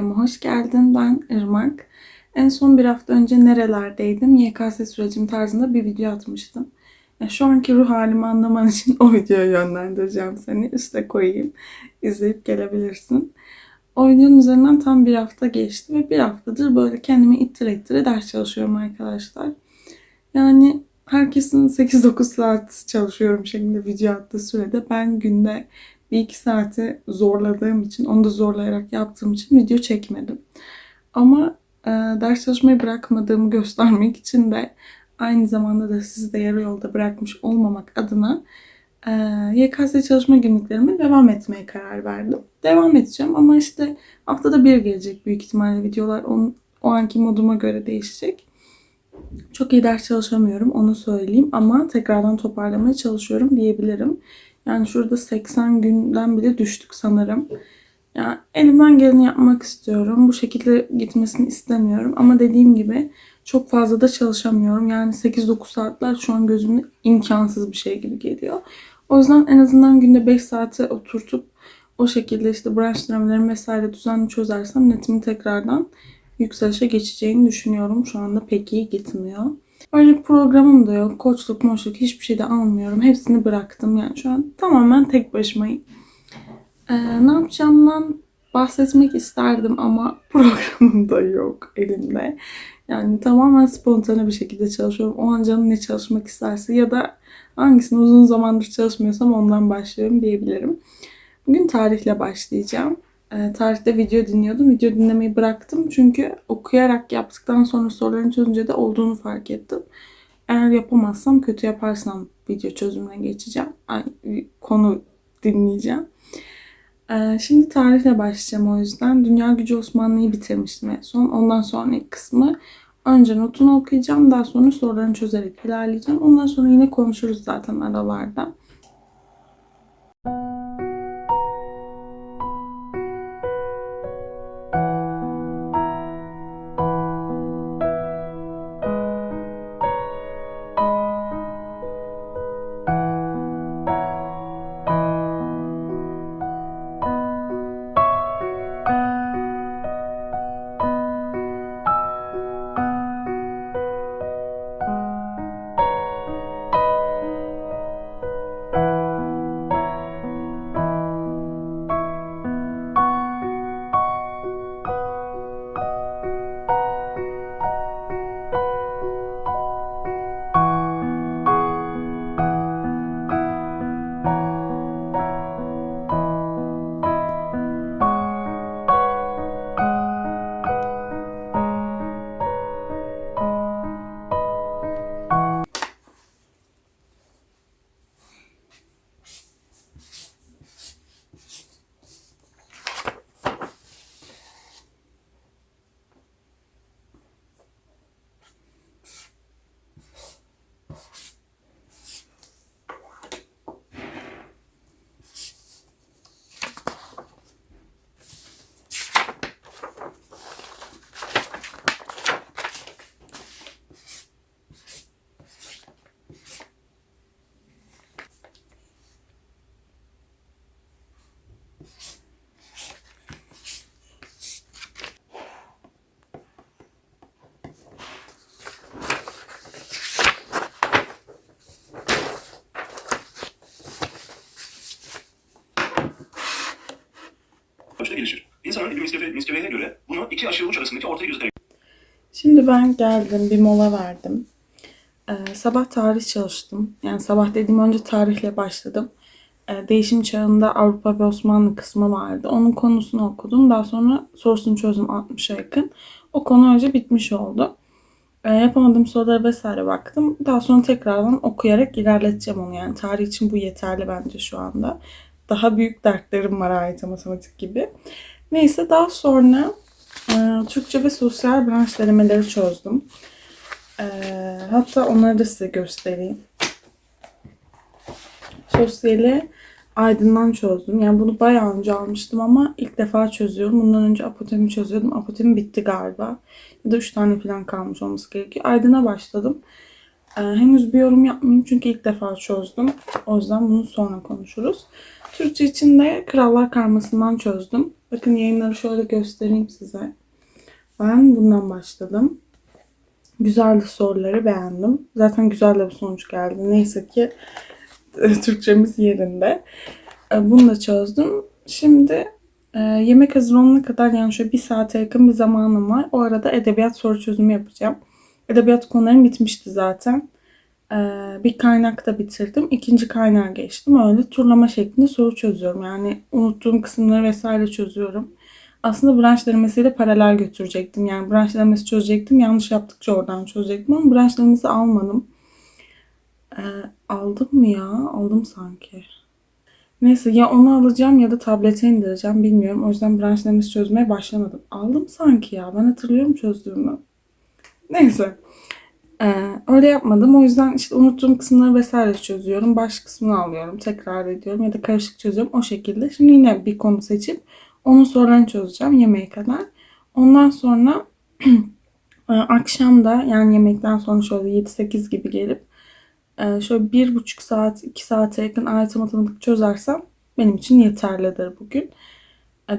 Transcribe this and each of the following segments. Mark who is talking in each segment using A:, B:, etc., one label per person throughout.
A: videoma hoş geldin. Ben Irmak. En son bir hafta önce nerelerdeydim YKS sürecim tarzında bir video atmıştım. Ya şu anki ruh halimi anlaman için o videoya yönlendireceğim seni. Üste koyayım. İzleyip gelebilirsin. O videonun üzerinden tam bir hafta geçti ve bir haftadır böyle kendimi ittire ittire ders çalışıyorum arkadaşlar. Yani herkesin 8-9 saat çalışıyorum şeklinde video attığı sürede ben günde bir iki saati zorladığım için, onu da zorlayarak yaptığım için video çekmedim. Ama e, ders çalışmayı bırakmadığımı göstermek için de aynı zamanda da sizi de yarı yolda bırakmış olmamak adına e, YKS çalışma günlüklerime devam etmeye karar verdim. Devam edeceğim ama işte haftada bir gelecek büyük ihtimalle videolar. Onun, o anki moduma göre değişecek. Çok iyi ders çalışamıyorum onu söyleyeyim ama tekrardan toparlamaya çalışıyorum diyebilirim. Yani şurada 80 günden bile düştük sanırım. Yani elimden geleni yapmak istiyorum. Bu şekilde gitmesini istemiyorum. Ama dediğim gibi çok fazla da çalışamıyorum. Yani 8-9 saatler şu an gözümde imkansız bir şey gibi geliyor. O yüzden en azından günde 5 saate oturtup o şekilde işte branş denemelerini vesaire düzenli çözersem netimin tekrardan yükselişe geçeceğini düşünüyorum. Şu anda pek iyi gitmiyor. Öyle programım da yok. Koçluk, moçluk hiçbir şey de almıyorum. Hepsini bıraktım. Yani şu an tamamen tek başımayım. Ee, ne yapacağımdan bahsetmek isterdim ama programım da yok elimde. Yani tamamen spontane bir şekilde çalışıyorum. O an canım ne çalışmak isterse ya da hangisini uzun zamandır çalışmıyorsam ondan başlıyorum diyebilirim. Bugün tarihle başlayacağım. Ee, tarihte video dinliyordum. Video dinlemeyi bıraktım çünkü okuyarak yaptıktan sonra sorularını çözünce de olduğunu fark ettim. Eğer yapamazsam, kötü yaparsam video çözümüne geçeceğim. Ay, konu dinleyeceğim. Ee, şimdi tarihle başlayacağım o yüzden. Dünya Gücü Osmanlı'yı bitirmiştim en son. Ondan sonraki kısmı önce notunu okuyacağım. Daha sonra sorularını çözerek ilerleyeceğim. Ondan sonra yine konuşuruz zaten aralarda.
B: Niskebeye göre bunu iki aşırı uç arasındaki ortaya göstergeler
A: Şimdi ben geldim, bir mola verdim. Ee, sabah tarih çalıştım. Yani sabah dediğim önce tarihle başladım. Ee, değişim çağında Avrupa ve Osmanlı kısmı vardı. Onun konusunu okudum. Daha sonra sorusunu çözdüm 60'a yakın. O konu önce bitmiş oldu. Ee, yapamadığım sorulara vesaire baktım. Daha sonra tekrardan okuyarak ilerleteceğim onu. Yani tarih için bu yeterli bence şu anda. Daha büyük dertlerim var AYT matematik gibi. Neyse daha sonra ee, Türkçe ve sosyal branş denemeleri çözdüm. Ee, hatta onları da size göstereyim. Sosyali Aydın'dan çözdüm. Yani bunu bayağı önce almıştım ama ilk defa çözüyorum. Bundan önce apotemi çözüyordum. Apotemi bitti galiba. Ya da 3 tane falan kalmış olması gerekiyor. Aydın'a başladım. Ee, henüz bir yorum yapmayayım çünkü ilk defa çözdüm. O yüzden bunu sonra konuşuruz. Türkçe için de Krallar Karması'ndan çözdüm. Bakın yayınları şöyle göstereyim size. Ben bundan başladım. Güzeldi soruları beğendim. Zaten güzel de bir sonuç geldi. Neyse ki e, Türkçemiz yerinde. E, Bunu da çözdüm. Şimdi e, yemek hazır olana kadar yani şöyle bir saate yakın bir zamanım var. O arada edebiyat soru çözümü yapacağım. Edebiyat konularım bitmişti zaten. E, bir kaynak da bitirdim. İkinci kaynağa geçtim. Öyle turlama şeklinde soru çözüyorum. Yani unuttuğum kısımları vesaire çözüyorum. Aslında branş denemesiyle paralel götürecektim. Yani branş denemesi çözecektim. Yanlış yaptıkça oradan çözecektim ama branş denemesi almadım. E, aldım mı ya? Aldım sanki. Neyse ya onu alacağım ya da tablete indireceğim bilmiyorum. O yüzden branş denemesi çözmeye başlamadım. Aldım sanki ya. Ben hatırlıyorum çözdüğümü. Neyse. Ee, öyle yapmadım. O yüzden işte unuttuğum kısımları vesaire çözüyorum. Baş kısmını alıyorum. Tekrar ediyorum ya da karışık çözüyorum. O şekilde. Şimdi yine bir konu seçip onun sorularını çözeceğim yemeğe kadar. Ondan sonra e, akşam da yani yemekten sonra şöyle 7-8 gibi gelip e, şöyle bir buçuk saat, iki saate yakın AYT matematik çözersem benim için yeterlidir bugün.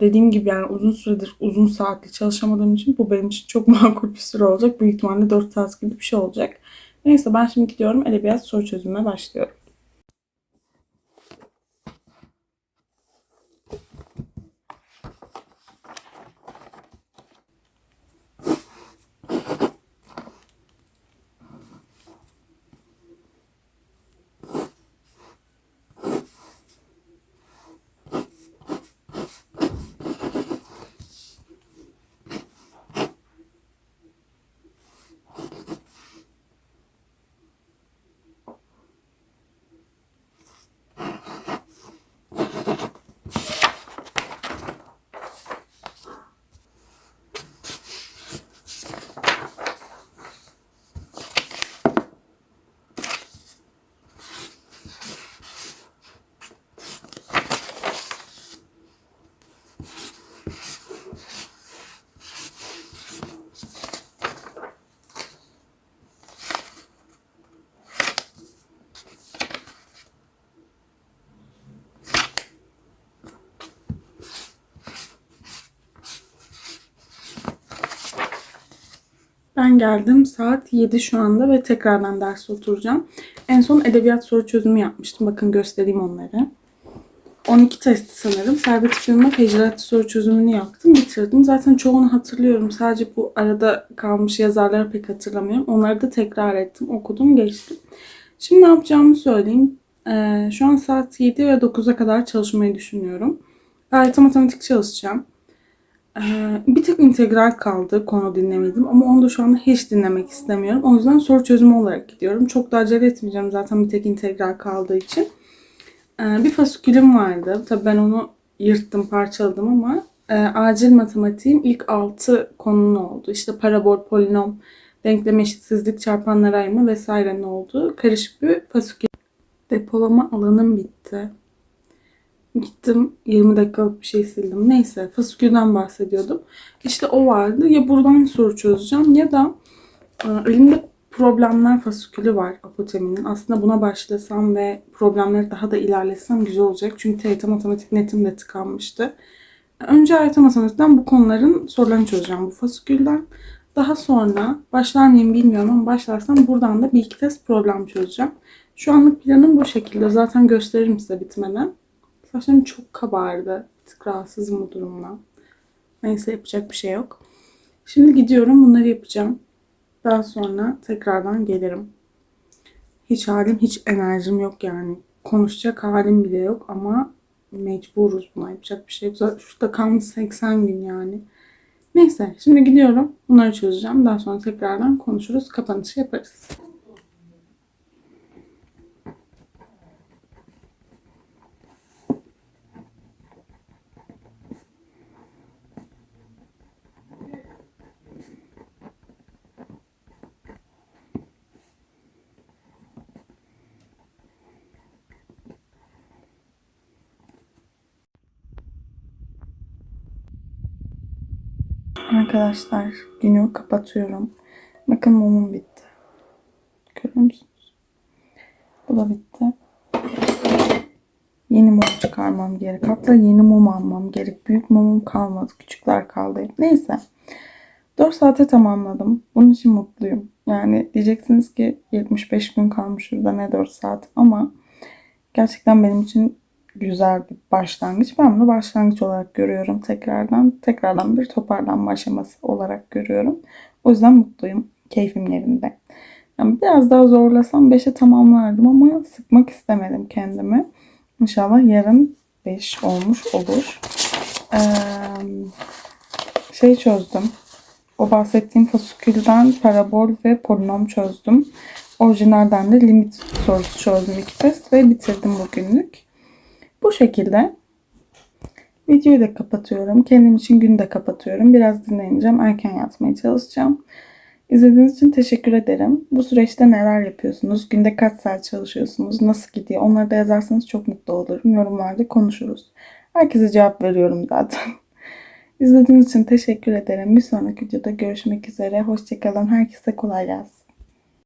A: Dediğim gibi yani uzun süredir uzun saatli çalışamadığım için bu benim için çok makul bir süre olacak. Büyük ihtimalle 4 saat gibi bir şey olacak. Neyse ben şimdi gidiyorum edebiyat soru çözümüne başlıyorum. Ben geldim saat 7 şu anda ve tekrardan derse oturacağım. En son edebiyat soru çözümü yapmıştım. Bakın göstereyim onları. 12 testi sanırım. Servet Fünun'la Fecrati soru çözümünü yaptım. Bitirdim. Zaten çoğunu hatırlıyorum. Sadece bu arada kalmış yazarları pek hatırlamıyorum. Onları da tekrar ettim. Okudum, geçtim. Şimdi ne yapacağımı söyleyeyim. Ee, şu an saat 7 ve 9'a kadar çalışmayı düşünüyorum. Gayet matematik çalışacağım. Ee, bir tek integral kaldı konu dinlemedim ama onu da şu anda hiç dinlemek istemiyorum. O yüzden soru çözümü olarak gidiyorum. Çok da acele etmeyeceğim zaten bir tek integral kaldığı için. Ee, bir fasikülüm vardı. Tabii ben onu yırttım, parçaladım ama e, acil matematiğin ilk 6 konunun oldu. İşte parabol, polinom, denklem eşitsizlik, çarpanlar ayırma vesairenin olduğu karışık bir fasikül. Depolama alanım bitti. Gittim 20 dakikalık bir şey sildim. Neyse fasikülden bahsediyordum. İşte o vardı. Ya buradan soru çözeceğim ya da e, elimde problemler fasikülü var Apoteminin. Aslında buna başlasam ve problemleri daha da ilerletsem güzel olacak. Çünkü TYT matematik netim de tıkanmıştı. Önce AYT matematikten bu konuların sorularını çözeceğim bu fasikülden. Daha sonra başlar mıyım bilmiyorum ama başlarsam buradan da bir iki test problem çözeceğim. Şu anlık planım bu şekilde. Zaten gösteririm size bitmeden. Saçlarım çok kabardı. Bir tık rahatsızım bu durumdan. Neyse yapacak bir şey yok. Şimdi gidiyorum bunları yapacağım. Daha sonra tekrardan gelirim. Hiç halim, hiç enerjim yok yani. Konuşacak halim bile yok ama mecburuz buna. Yapacak bir şey yok. Şurada kalmış 80 gün yani. Neyse şimdi gidiyorum. Bunları çözeceğim. Daha sonra tekrardan konuşuruz. Kapanışı yaparız. Arkadaşlar günü kapatıyorum. Bakın mumum bitti. Görüyor musunuz? Bu da bitti. Yeni mum çıkarmam gerek. Hatta yeni mum almam gerek. Büyük mumum kalmadı. Küçükler kaldı. Neyse. 4 saate tamamladım. Bunun için mutluyum. Yani diyeceksiniz ki 75 gün kalmış şurada ne 4 saat ama gerçekten benim için güzel bir başlangıç. Ben bunu başlangıç olarak görüyorum tekrardan. Tekrardan bir toparlanma aşaması olarak görüyorum. O yüzden mutluyum. Keyfim yerinde. Yani biraz daha zorlasam 5'e tamamlardım ama sıkmak istemedim kendimi. İnşallah yarın 5 olmuş olur. Ee, şey çözdüm. O bahsettiğim fasikülden parabol ve polinom çözdüm. Orijinalden de limit sorusu çözdüm iki test ve bitirdim bugünlük. Bu şekilde videoyu da kapatıyorum. Kendim için günü de kapatıyorum. Biraz dinleneceğim. Erken yatmaya çalışacağım. İzlediğiniz için teşekkür ederim. Bu süreçte neler yapıyorsunuz? Günde kaç saat çalışıyorsunuz? Nasıl gidiyor? Onları da yazarsanız çok mutlu olurum. Yorumlarda konuşuruz. Herkese cevap veriyorum zaten. İzlediğiniz için teşekkür ederim. Bir sonraki videoda görüşmek üzere. Hoşçakalın. Herkese kolay gelsin.